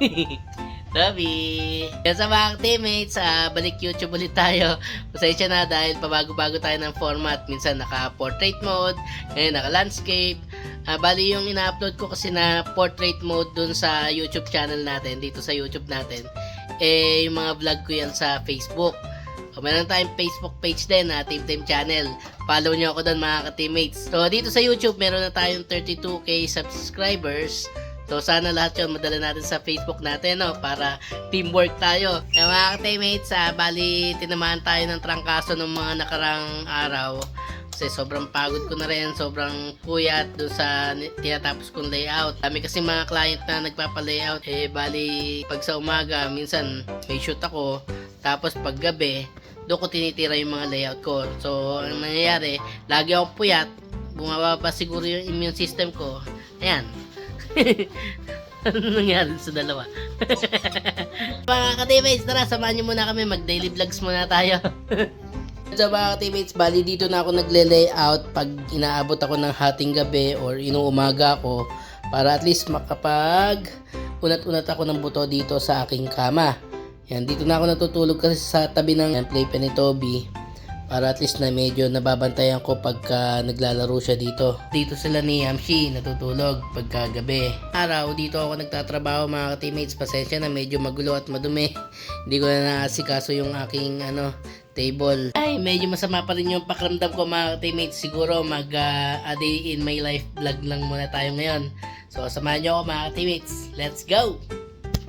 Toby! Yan sa mga teammates, ah, balik YouTube ulit tayo. Pasensya na dahil pabago-bago tayo ng format. Minsan naka-portrait mode, ngayon naka-landscape. Ah, bali yung ina-upload ko kasi na portrait mode dun sa YouTube channel natin, dito sa YouTube natin. Eh, yung mga vlog ko yan sa Facebook. O, meron tayong Facebook page din na Team Team Channel. Follow nyo ako doon mga ka-teammates. So, dito sa YouTube, meron na tayong 32k subscribers. So, sana lahat yun madala natin sa Facebook natin, no? Para teamwork tayo. Eh, mga ka-teammates, ah, bali, tinamaan tayo ng trangkaso ng mga nakarang araw. Kasi sobrang pagod ko na rin, sobrang puyat doon sa tinatapos kong layout. Dami kasi mga client na nagpapa-layout. Eh, bali, pag sa umaga, minsan may shoot ako. Tapos pag gabi, doon ko tinitira yung mga layout ko. So, ang nangyayari, lagi akong puyat. Bumababa siguro yung immune system ko. Ayan. ano nangyari sa dalawa? mga ka-teammates, tara, samahan nyo muna kami. Mag-daily vlogs muna tayo. So mga ka-teammates, bali dito na ako nagle-layout pag inaabot ako ng hating gabi or inuumaga ako para at least makapag unat-unat ako ng buto dito sa aking kama. Yan, dito na ako natutulog kasi sa tabi ng playpen ni Toby para at least na medyo nababantayan ko pagka naglalaro siya dito. Dito sila ni Hamshi natutulog pagka gabi. Araw, dito ako nagtatrabaho mga ka-teammates. Pasensya na medyo magulo at madumi. Hindi ko na naasikaso yung aking ano, table. Ay, medyo masama pa rin yung pakiramdam ko mga teammates. Siguro mag uh, a day in my life vlog lang muna tayo ngayon. So, samahan nyo ako mga teammates. Let's go!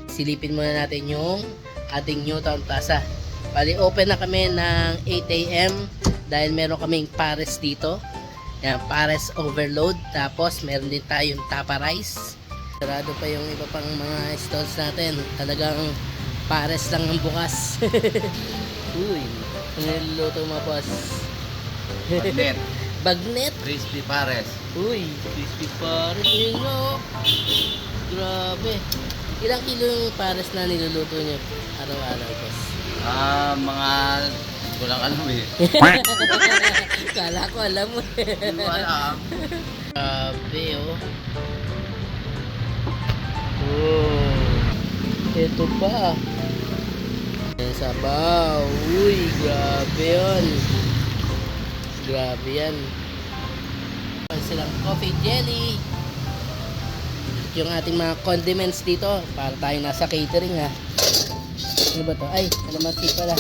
Silipin muna natin yung ating Newtown Plaza. Bali, open na kami ng 8 a.m. dahil meron kaming pares dito. Yan, pares overload. Tapos, meron din tayong tapa rice. Sarado pa yung iba pang mga stalls natin. Talagang pares lang ang bukas. Uy, niluluto mo, boss. Bagnet, Bagnet. crispy pares. Uy, crispy pares. Yun oh. Grabe. Ilang kilo yung pares na niluluto niyo araw-araw, boss? Ah, mga ko lang alam eh. Kala ko alam mo. Hindi ko alam. Grabe, oh. Oh. Ito pa. Sabaw. Uy, grabe yun. Grabe yan. Meron silang coffee jelly. Yung ating mga condiments dito. Para tayo nasa catering ha. Ano ba to? Ay, kalamansi pala.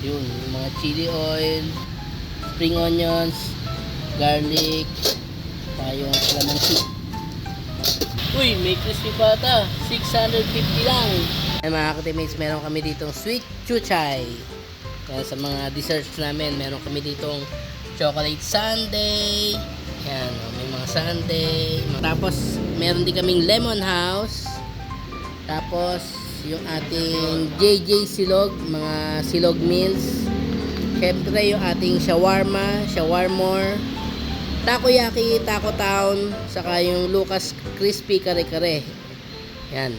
Yun, yung mga chili oil, spring onions, garlic, tayong kalamansi. Uy, may crispy pata. 650 lang. Ay mga ka-teammates, meron kami ditong sweet chuchay. Kaya sa mga desserts namin, meron kami ditong chocolate sundae. Yan, oh, may mga sundae. Tapos, meron din kaming lemon house. Tapos, yung ating JJ Silog, mga silog meals. Siyempre, yung ating shawarma, shawarmore. Takoyaki, Taco Town, saka yung Lucas Crispy Kare Kare. Yan.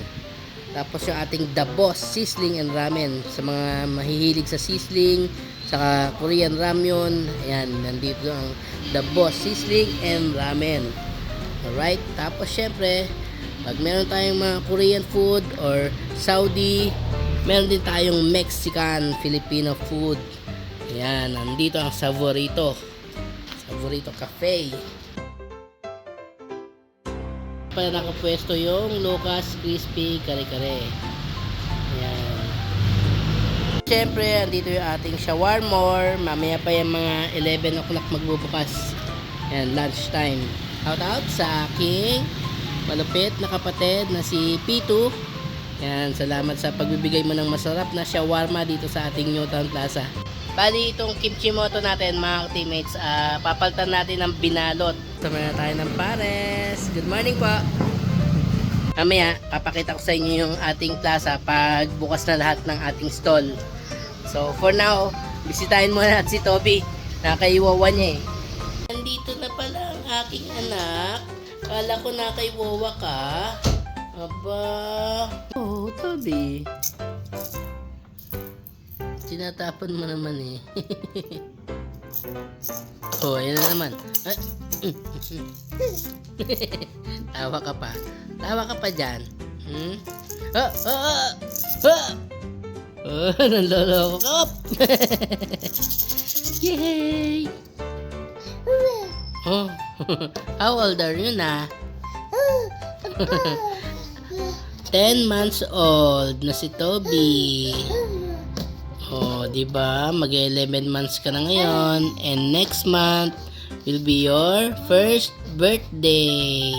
Tapos yung ating The Boss Sizzling and Ramen sa mga mahihilig sa sizzling, saka Korean ramyun. Ayan, nandito ang The Boss Sizzling and Ramen. Alright, tapos syempre, pag meron tayong mga Korean food or Saudi, meron din tayong Mexican, Filipino food. Ayan, nandito ang Savorito. Savorito Cafe. Pa nakapwesto yung Lucas Crispy Kare Kare. Ayan. Siyempre, andito yung ating shawarma. Mamaya pa yung mga 11 o'clock magbubukas. Ayan, lunch time. Shout out sa aking malupit na kapatid na si P2. Yan, salamat sa pagbibigay mo ng masarap na shawarma dito sa ating Newtown Plaza. Bali, itong kimchi moto natin mga teammates, ah, papaltan natin ng binalot. Sama na tayo ng pares. Good morning po. Mamaya, papakita ko sa inyo yung ating plaza pag bukas na lahat ng ating stall. So, for now, bisitahin muna natin si Toby. Nakaiwawa niya eh. Nandito na pala ang aking anak. Kala ko nakaiwawa ka. Aba. Oh, Toby. Tinatapon mo naman eh. oh, ayan na naman. Ah, Tawa ka pa. Tawa ka pa dyan. Hmm? Ah, ah, ah, ah! Oh, nanloloko ka. Yay! Oh, how old are you na? 10 months old na si Toby. Oh, 'di ba? Mag-11 months ka na ngayon and next month will be your first birthday.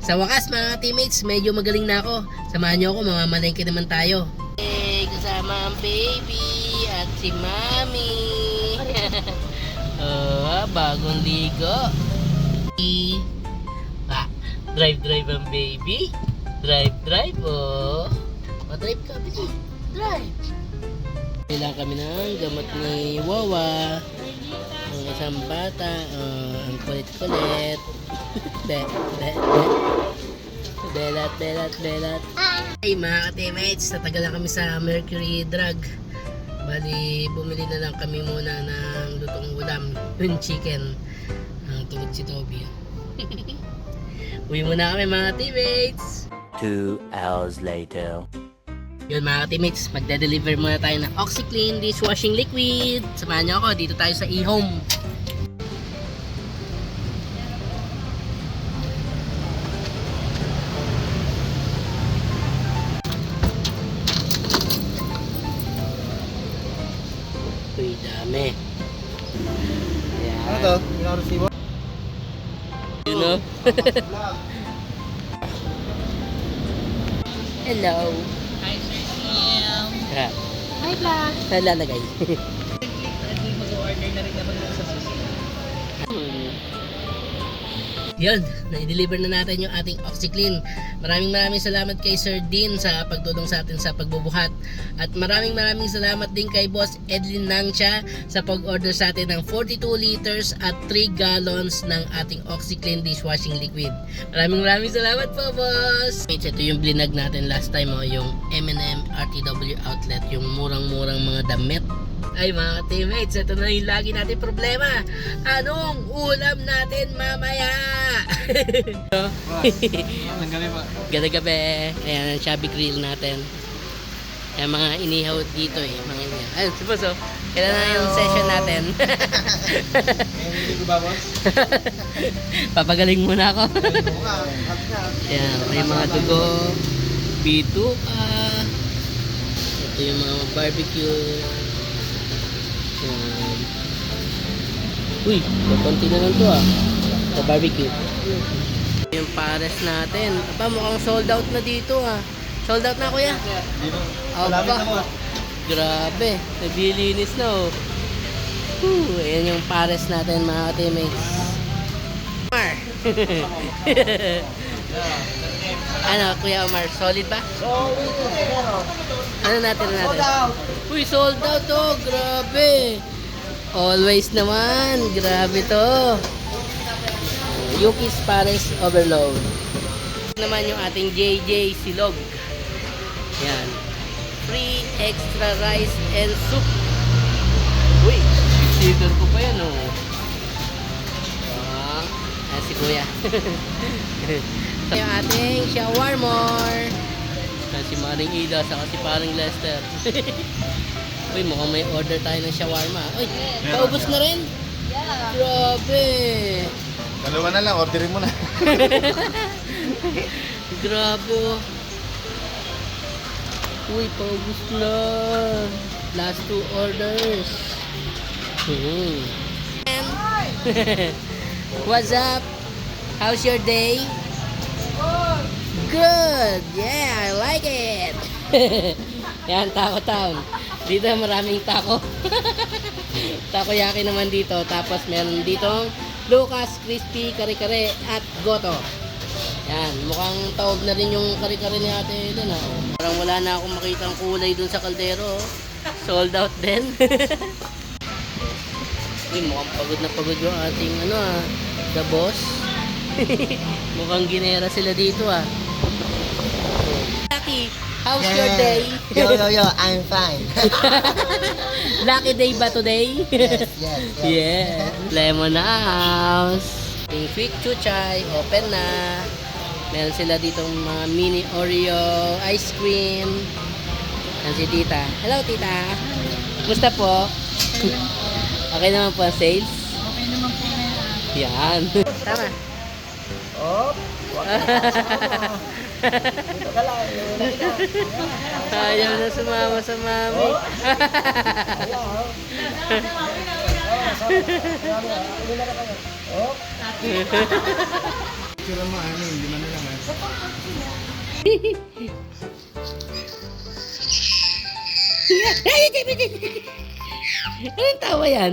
Sa wakas mga teammates, medyo magaling na ako. Samahan niyo ako, mamamalengke naman tayo. Hey, kasama ang baby at si Mami. Bagong ligo. Ah, drive drive ang baby. Drive drive oh. Ma-drive ka, baby. Drive. Kailangan kami ng gamot ni Wawa. Ang isang bata, oh, ang kulit-kulit. be, be, be. Belat, belat, belat. Hey mga ka-teammates, natagal na kami sa Mercury Drug. Bali, bumili na lang kami muna ng lutong ulam, yung chicken. Ang tulog si Toby. Uwi muna kami mga teammates. Two hours later. Yun mga teammates, magde-deliver muna tayo ng OxyClean dishwashing liquid. Samahan niyo ako, dito tayo sa e-home. Hello. Hi, Sir Neil. Ah, Hi, Vlog. nalalagay. Mag-order na rin naman sa susunod. Hmm. Yun, na-deliver na natin yung ating OxyClean. Maraming maraming salamat kay Sir Dean sa pagtulong sa atin sa pagbubuhat. At maraming maraming salamat din kay Boss Edlin Nangcha sa pag-order sa atin ng 42 liters at 3 gallons ng ating OxyClean dishwashing liquid. Maraming maraming salamat po, Boss! Mates, ito yung blinag natin last time, oh, yung M&M RTW outlet, yung murang-murang mga damit ay mga teammates, ito na yung lagi natin problema. Anong ulam natin mamaya? Ang gabi pa. Gabi-gabi, ayan ang chubby grill natin. Ayan mga inihaw dito eh, mga inihaw. Si Boss, oh. Kailan na yung session natin? Hindi ko ba, boss? Papagaling muna ako. Ayan, may mga dugo, bituka, ito yung mga barbecue. Ayan. Uy, konti na lang to ah. Sa barbecue. Yung pares natin. Aba, mukhang sold out na dito ah. Sold out na kuya. Aba, grabe. Nabilinis na oh. Whew, ayan yung pares natin mga teammates. Mar. ano, Kuya Omar, solid ba? So, dito, pero. Ano natin ano Sold natin? out. Uy, sold out to. Grabe. Always naman. Grabe to. Yuki's Pares Overload. Naman yung ating JJ Silog. Yan. Free extra rice and soup. Uy, consider ko pa yan oh. Ah, si Kuya. yung ating shawarma. Ah, si Maring Ida, saka si Paring Lester. Uy, mukhang may order tayo ng shawarma. Uy, paubos na rin? Grabe. Dalawa na lang, orderin mo na. Grabe. oh. Uy, paubos na. Last two orders. Hmm. What's up? How's your day? Good. Yeah, I like it. Yan, Taco Town. Dito maraming taco. Takoyaki naman dito. Tapos meron dito Lucas Crispy Kare-Kare at Goto. Yan, mukhang taob na rin yung kare-kare ni ate doon ha. Parang wala na akong makitang kulay doon sa kaldero. oh. Sold out din. Uy, mukhang pagod na pagod yung ating ano ah, the boss. mukhang ginera sila dito ah. Lucky, how's your day? yo, yo, yo, I'm fine. Lucky day ba today? yes, yes, yes. yeah. Lemon House. Yung quick chuchay, open na. Meron sila ditong mga mini Oreo ice cream. Yan si tita. Hello, tita. Kumusta po? okay naman po ang sales? Okay naman po na yan. Yan. Tama. Oh, dito. Ayaw na sumama sa mami. Sira mo, ano, hindi man lang. Anong tawa yan?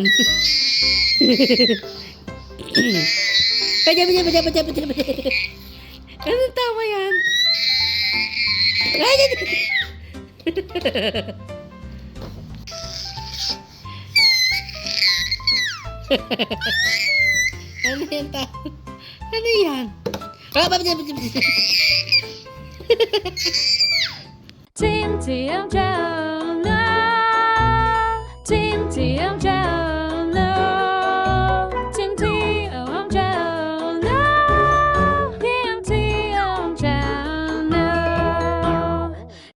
Padya, padya, padya, padya, padya. Anong tawa yan? Ay, ay, ay. ano yan ta? Ano yan? Ah, padya, padya, padya. Team TM Joe, no. Team TM Joe.